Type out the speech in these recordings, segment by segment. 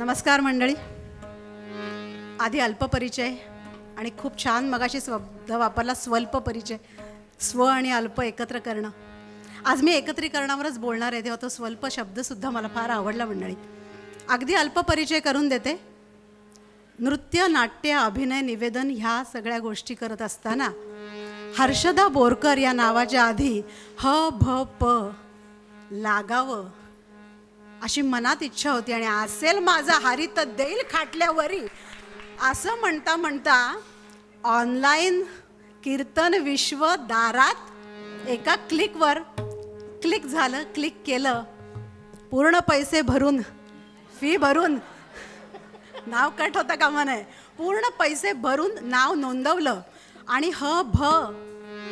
नमस्कार मंडळी. आधी अल्पपरिचय आणि खूप छान मगाशी शब्द वापरला स्वल्प परिचय. स्व आणि अल्प एकत्र करणं. आज मी एकत्रीकरणावरच बोलणार आहे तेव्हा तो स्वल्प शब्दसुद्धा मला फार आवडला मंडळी. अगदी अल्प परिचय करून देते. नृत्य नाट्य अभिनय निवेदन ह्या सगळ्या गोष्टी करत असताना हर्षदा बोरकर या नावाच्या आधी ह भ प लागावं. अशी मनात इच्छा होती आणि असेल माझा हरित देईल खाटल्यावरी. असं म्हणता म्हणता ऑनलाईन कीर्तन विश्व दारात एका क्लिकवर क्लिक झालं क्लिक केलं. पूर्ण पैसे भरून फी भरून. नाव कट होता कामा नये पूर्ण पैसे भरून नाव नोंदवलं आणि ह भ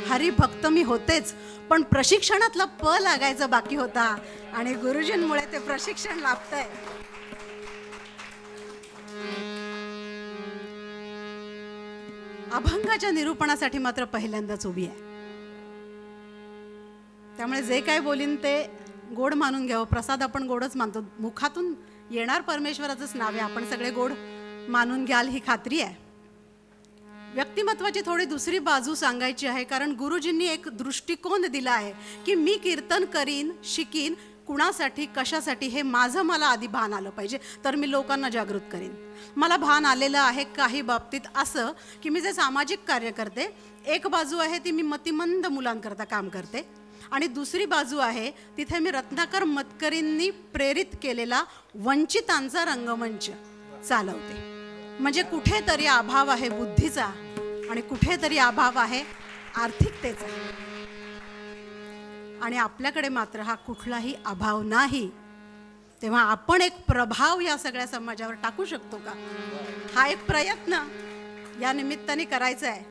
हरिभक्त मी होतेच पण प्रशिक्षणातला प लागायचा बाकी होता. आणि गुरुजींमुळे ते प्रशिक्षण लाभतंय. अभंगाच्या निरूपणासाठी मात्र पहिल्यांदाच उभी आहे. त्यामुळे जे काय बोलीन ते गोड मानून घ्यावं. प्रसाद आपण गोडच मानतो. मुखातून येणार परमेश्वराचंच नाव आहे. आपण सगळे गोड मानून घ्याल ही खात्री आहे. व्यक्तिमत्वाची थोडी दुसरी बाजू सांगायची आहे कारण गुरुजींनी एक दृष्टिकोन दिला आहे की मी कीर्तन करीन शिकीन कुणासाठी कशासाठी हे माझं मला आधी भान आलं पाहिजे तर मी लोकांना जागृत करीन. मला भान आलेलं आहे काही बाबतीत असं की मी जे सामाजिक कार्य करते एक बाजू आहे ती मी मतिमंद मुलांकरता काम करते आणि दुसरी बाजू आहे तिथे मी रत्नाकर मतकरींनी प्रेरित केलेला वंचितांचा रंगमंच चालवते. म्हणजे कुठेतरी अभाव आहे बुद्धीचा आणि कुठेतरी अभाव आहे आर्थिकतेचा. आणि आपल्याकडे मात्र हा कुठलाही अभाव नाही. तेव्हा आपण एक प्रभाव या सगळ्या समाजावर टाकू शकतो का? हा एक प्रयत्न या निमित्ताने करायचा आहे.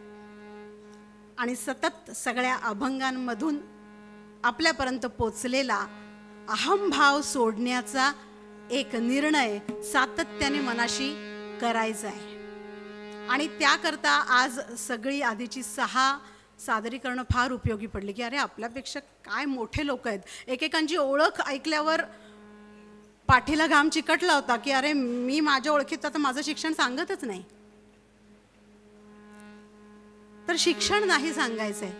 आणि सतत सगळ्या अभंगांमधून आपल्यापर्यंत पोचलेला अहमभाव सोडण्याचा एक निर्णय सातत्याने मनाशी करायचं आहे. आणि त्याकरता आज सगळी आधीची सहा सादरीकरणं फार उपयोगी पडली की अरे आपल्यापेक्षा काय मोठे लोक आहेत. एकेकांची ओळख ऐकल्यावर पाठीला घाम चिकटला होता की अरे मी माझ्या ओळखीत आता माझं शिक्षण सांगतच नाही. तर शिक्षण नाही सांगायचंय.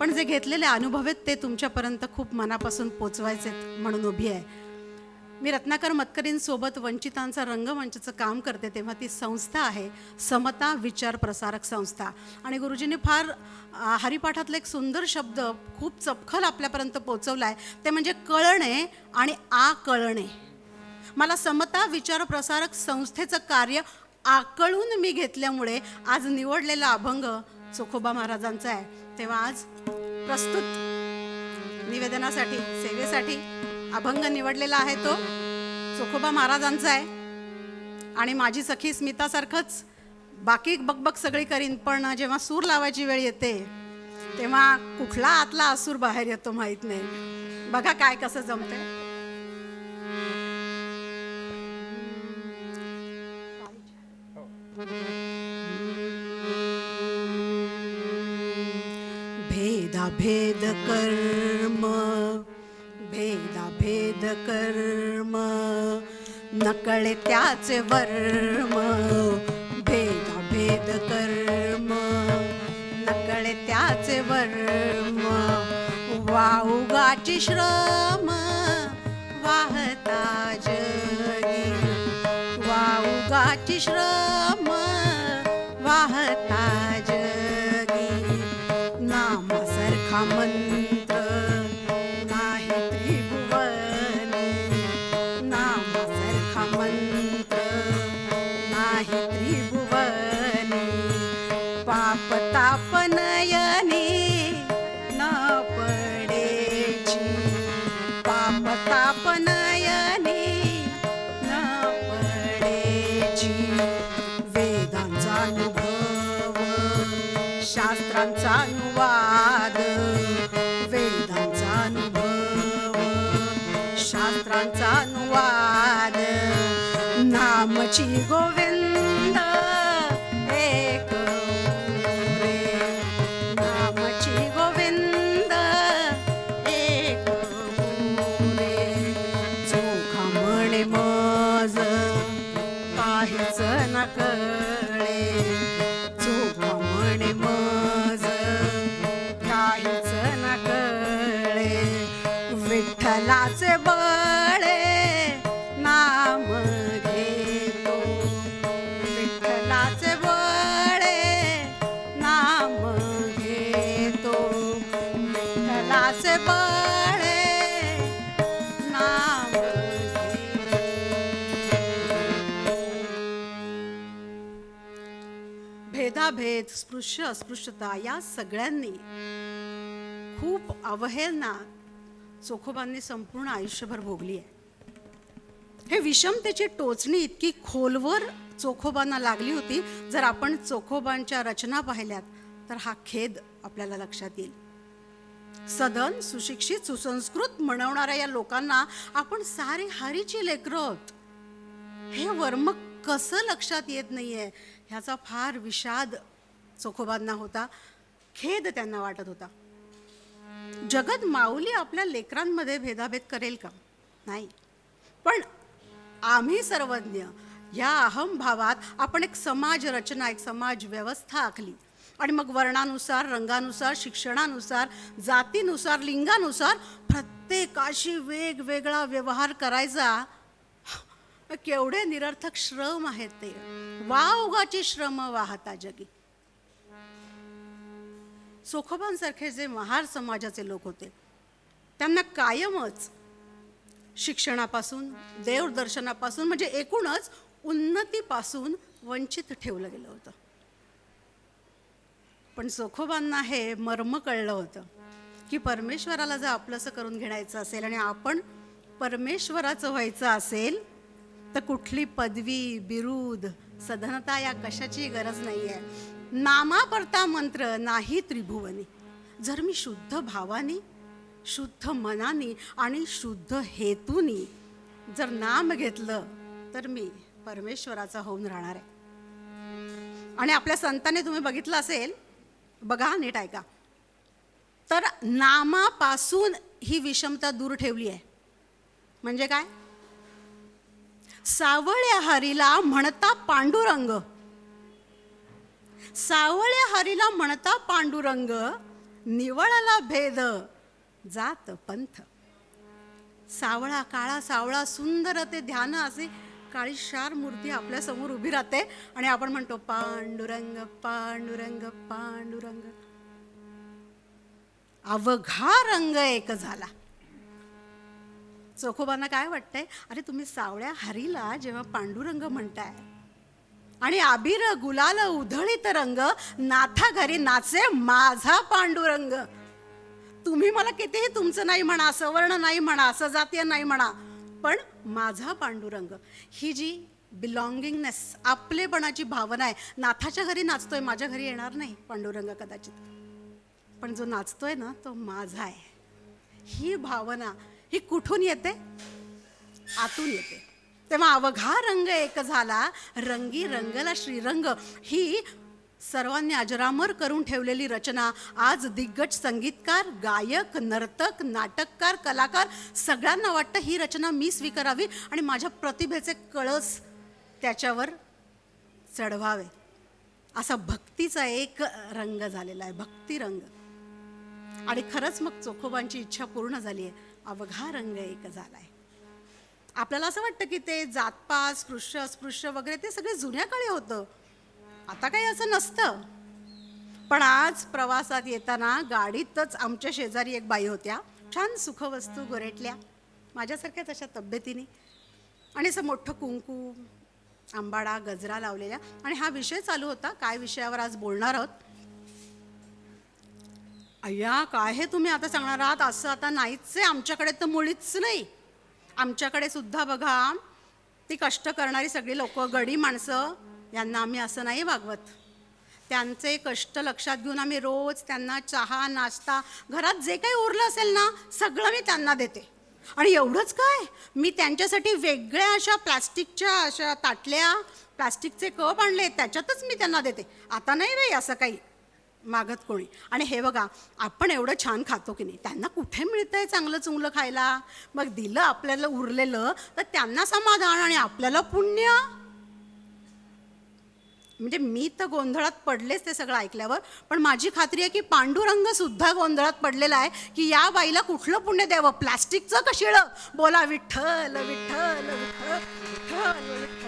पण जे घेतलेले अनुभव आहेत ते तुमच्यापर्यंत खूप मनापासून पोचवायचे म्हणून उभी आहे. मी रत्नाकर मतकरींसोबत वंचितांचा रंगमंचचं काम करते तेव्हा ती संस्था आहे समता विचार प्रसारक संस्था. आणि गुरुजींनी फार हरिपाठातलं हरिपाठातला एक सुंदर शब्द खूप चपखल आपल्यापर्यंत पोचवला आहे ते म्हणजे कळणे आणि आ कळणे मला समता विचार प्रसारक संस्थेचं कार्य आकळून मी घेतल्यामुळे आज निवडलेला अभंग चोखोबा महाराजांचा आहे. तेव्हा आज प्रस्तुत निवेदनासाठी सेवेसाठी अभंग निवडलेला आहे तो. चोखोबा महाराजांचा आहे. आणि माझी सखी स्मितासारखंच बाकी बकबक सगळी करीन पण जेव्हा सूर लावायची वेळ येते तेव्हा कुठला आतला असूर बाहेर येतो माहीत नाही. बघा काय कसं जमतंय. नकळे त्याचे वर्म. भेद भेद कर्म. नकळे त्याचे वर्म. वाऊगाची श्रम. वाहता जगी वाऊगाची श्रम. वाहता जगी नामासारखा मंत्र नाही त्रिभुवनी पाप ताप न पडेची. पाप न पडेची. वेदांचा अनुभव शास्त्रांचा अनुवाद वेदांचा अनुभव शास्त्रांचा अनुवाद. नामची गोवे विठ्ठलाचे बळे नाम घेतो. विठ्ठलाचे बळे नाम घेतो. विठ्ठलाचे बळे नाम भेदाभेद स्पृश्य अस्पृश्यता या सगळ्यांनी खूप अवहेलना चोखोबांनी संपूर्ण आयुष्यभर भोगली आहे. हे विषमतेची टोचणी इतकी खोलवर चोखोबांना लागली होती जर आपण चोखोबांच्या रचना पाहिल्यात तर हा खेद आपल्याला लक्षात येईल. सदन सुशिक्षित सुसंस्कृत म्हणवणाऱ्या या लोकांना आपण सारे हरीची लेकरं हे वर्म कसं लक्षात येत नाहीये? ह्याचा फार विषाद चोखोबांना होता. खेद त्यांना वाटत होता. जगत माऊली आपल्या लेकरांमध्ये भेदाभेद करेल का? नाही. पण आम्ही सर्वज्ञ या अहमभावात आपण एक समाज रचना एक समाज व्यवस्था आखली. आणि मग वर्णानुसार रंगानुसार शिक्षणानुसार जातीनुसार लिंगानुसार प्रत्येकाशी वेगवेगळा व्यवहार करायचा. केवढे निरर्थक श्रम आहेत ते. वा उगाची श्रम वाहता जगी. सोखोबांसारखे जे महार समाजाचे लोक होते त्यांना कायमच शिक्षणापासून देवदर्शनापासून म्हणजे एकूणच उन्नतीपासून वंचित ठेवलं गेलं होतं. पण सोखोबांना हे मर्म कळलं होतं की परमेश्वराला जर आपलंसं करून घेण्याचं असेल आणि आपण परमेश्वराचं व्हायचं असेल तर कुठली पदवी बिरुद सधनता या कशाची गरज नाही आहे नामापरता मंत्र नाही त्रिभुवनी. जर मी शुद्ध भावानी शुद्ध मनानी आणि शुद्ध हेतूनी जर नाम घेतलं तर मी परमेश्वराचा होऊन राहणार आहे. आणि आपल्या संतांनी तुम्ही बघितलं असेल बघा नीट ऐका. तर नामापासून ही विषमता दूर ठेवली आहे. म्हणजे काय? सावळ्या हरीला म्हणता पांडुरंग. सावळ्या हरीला म्हणता पांडुरंग निवळला भेद जात पंथ. सावळा काळा सावळा सुंदर ते ध्यान असे काळी शार मूर्ती आपल्यासमोर उभी राहते. आणि आपण म्हणतो पांडुरंग पांडुरंग पांडुरंग. अवघा रंग एक झाला. चोखोबांना काय वाटतंय? अरे तुम्ही सावळ्या हरीला जेव्हा पांडुरंग म्हणताय आणि आबिर गुलाल उधळीत रंग नाथा घरी नाचे माझा पांडुरंग. तुम्ही मला कितीही तुमचं नाही म्हणा सवर्ण नाही म्हणा सजातीय नाही म्हणा पण माझा पांडुरंग. ही जी बिलॉंगिंगनेस आपलेपणाची भावना आहे नाथाच्या घरी नाचतोय माझ्या घरी येणार नाही पांडुरंग कदाचित. पण जो नाचतोय ना तो माझा आहे. ही भावना ही कुठून येते? आतून येते. तेव्हा अवघा रंग एक झाला. रंगी रंगला श्रीरंग. ही सर्वांनी अजरामर करून ठेवलेली रचना. आज दिग्गज संगीतकार गायक नर्तक नाटककार कलाकार सगळ्यांना वाटतं ही रचना मी स्वीकारावी आणि माझ्या प्रतिभेचे कळस त्याच्यावर चढवावे. असा भक्तीचा एक रंग झालेला आहे भक्ती रंग. आणि खरंच मग चोखोबांची इच्छा पूर्ण झाली आहे अवघा रंग एक झाला आहे आपल्याला असं वाटतं की ते जातपात स्पृश्य अस्पृश्य वगैरे ते सगळे जुन्या काळी होतं. आता काही असं नसतं. पण आज प्रवासात येताना गाडीतच आमच्या शेजारी एक बाई होत्या. छान सुखवस्तू गोरेटल्या. माझ्यासारख्याच अशा तब्येतीने. आणि असं मोठं कुंकू आंबाडा गजरा लावलेल्या. आणि हा विषय चालू होता. काय विषयावर आज बोलणार आहोत? अय्या काय हे तुम्ही आता सांगणार आहात? असं आता नाहीच आहे. आमच्याकडे तर मुळीच नाही. आमच्याकडे सुद्धा बघा ती कष्ट करणारी सगळी लोक गडी माणसं यांना आम्ही असं नाही वागवत. त्यांचे कष्ट लक्षात घेऊन आम्ही रोज त्यांना चहा नाश्ता घरात जे काही उरलं असेल ना सगळं मी त्यांना देते. आणि एवढंच काय? मी त्यांच्यासाठी वेगळ्या अशा प्लास्टिकच्या अशा ताटल्या प्लास्टिकचे कप आणले त्याच्यातच मी त्यांना देते. आता नाही रे असं काही. मागत कोणी. आणि हे बघा आपण एवढं छान खातो की नाही? त्यांना कुठे मिळतं आहे चांगलं चुंगलं खायला? मग दिलं आपल्याला उरलेलं तर त्यांना समाधान आणि आपल्याला पुण्य? म्हणजे मी तर गोंधळात पडलेच ते सगळं ऐकल्यावर पण माझी खात्री आहे की पांडुरंग सुद्धा गोंधळात पडलेला आहे की या बाईला कुठलं पुण्य द्यावं? प्लास्टिकचं कशिळं बोला विठ्ठल विठ्ठल विठ्ठल विठ्ठल.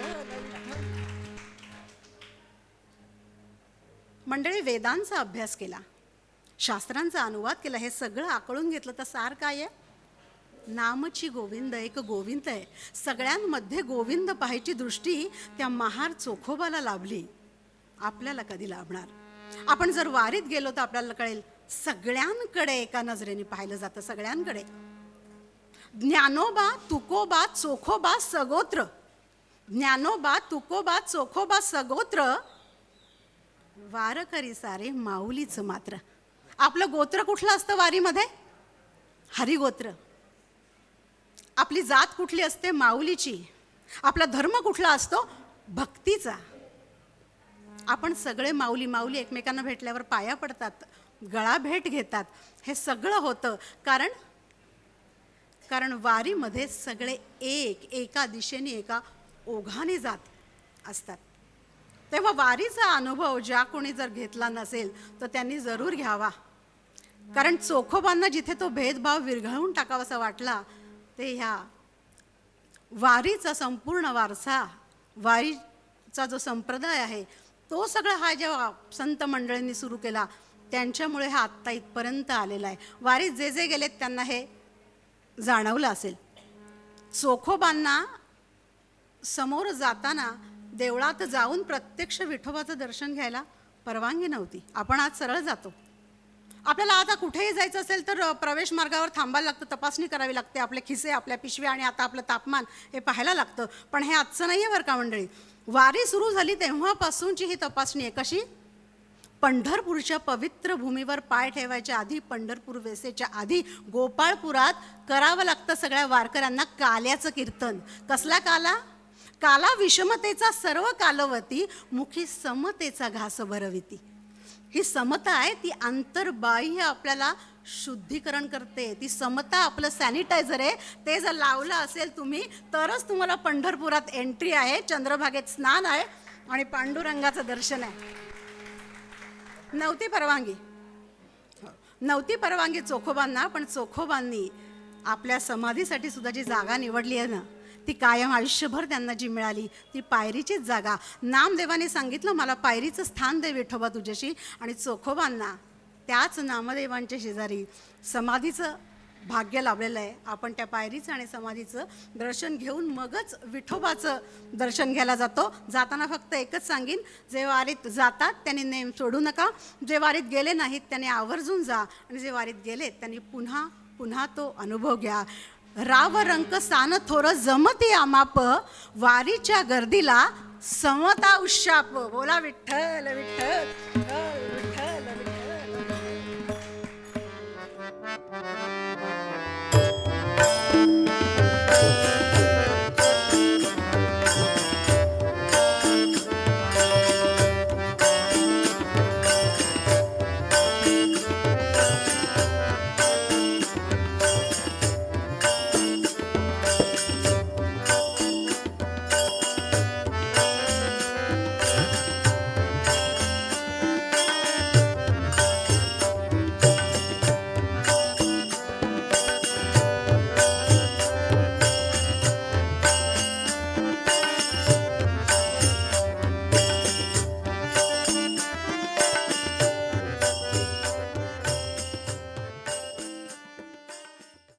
मंडळी वेदांचा अभ्यास केला. शास्त्रांचा अनुवाद केला. हे सगळं आकळून घेतलं तर सार काय आहे? नामची गोविंद एक गोविंद आहे. सगळ्यांमध्ये गोविंद पाहायची दृष्टी त्या महार चोखोबाला लाभली. आपल्याला कधी लाभणार? आपण जर वारीत गेलो तर आपल्याला कळेल सगळ्यांकडे एका नजरेने पाहिलं जातं. सगळ्यांकडे. ज्ञानोबा तुकोबा चोखोबा सगोत्र. ज्ञानोबा तुकोबा चोखोबा सगोत्र वारकरी सारे माऊलीचं मात्र. आपलं गोत्र कुठलं असतं वारीमध्ये? हरिगोत्र. आपली जात कुठली असते? माऊलीची. आपला धर्म कुठला असतो? भक्तीचा. आपण सगळे माऊली माऊली एकमेकांना भेटल्यावर पाया पडतात गळा भेट घेतात. हे सगळं होतं कारण कारण वारीमध्ये सगळे एक एका दिशेने एका ओघाने जात असतात. तेव्हा वारीचा अनुभव ज्या कोणी जर घेतला नसेल तर त्यांनी जरूर घ्यावा. कारण चोखोबांना जिथे तो भेदभाव विरघळून टाकावासा वाटला ते ह्या वारीचा संपूर्ण वारसा वारीचा जो संप्रदाय आहे तो सगळा हा जेव्हा संत मंडळींनी सुरू केला त्यांच्यामुळे हा आत्ता इथपर्यंत आलेला आहे. वारीत जे जे गेलेत त्यांना हे जाणवलं असेल. चोखोबांना समोर जाताना देवळात जाऊन प्रत्यक्ष विठोबाचं दर्शन घ्यायला परवानगी नव्हती. आपण आज सरळ जातो. आपल्याला आता कुठेही जायचं असेल तर प्रवेश मार्गावर थांबायला लागतं तपासणी करावी लागते. आपले खिसे आपल्या पिशव्या आणि आता आपलं तापमान हे पाहायला लागतं. पण हे आजचं नाही आहे बरं का मंडळी. वारी सुरू झाली तेव्हापासूनची ही तपासणी आहे. कशी? पंढरपूरच्या पवित्र भूमीवर पाय ठेवायच्या आधी पंढरपूर वेसेच्या आधी गोपाळपुरात करावं लागतं सगळ्या वारकऱ्यांना काल्याचं कीर्तन. कसला काला? काला विषमतेचा सर्व कालवती मुखी समतेचा घास भरविती. ही समता आहे ती आंतरबाह्य आपल्याला शुद्धीकरण करते. ती समता आपलं सॅनिटायझर आहे. ते जर लावलं असेल तुम्ही तरच तुम्हाला पंढरपुरात एंट्री आहे चंद्रभागेत स्नान आहे आणि पांडुरंगाचं दर्शन आहे. नव्हती परवानगी. नव्हती परवानगी चोखोबांना पण चोखोबांनी आपल्या समाधीसाठी सुद्धा जी जागा निवडली आहे ना ती कायम आयुष्यभर त्यांना जी मिळाली ती पायरीचीच जागा. नामदेवाने सांगितलं मला पायरीचं स्थान दे विठोबा तुझ्याशी. आणि चोखोबांना त्याच नामदेवांच्या शेजारी समाधीचं भाग्य लाभलेलं आहे. आपण त्या पायरीचं आणि समाधीचं दर्शन घेऊन मगच विठोबाचं दर्शन घ्यायला जातो. जाताना फक्त एकच सांगीन जे वारीत जातात त्यांनी नेम सोडू नका. जे वारीत गेले नाहीत त्यांनी आवर्जून जा. आणि जे वारीत गेले त्यांनी पुन्हा पुन्हा तो अनुभव घ्या. राव रंक सान थोर जमती आमाप वारीच्या गर्दीला समता उशाप बोला विठ्ठल विठ्ठल विठ्ठल विठ्ठल.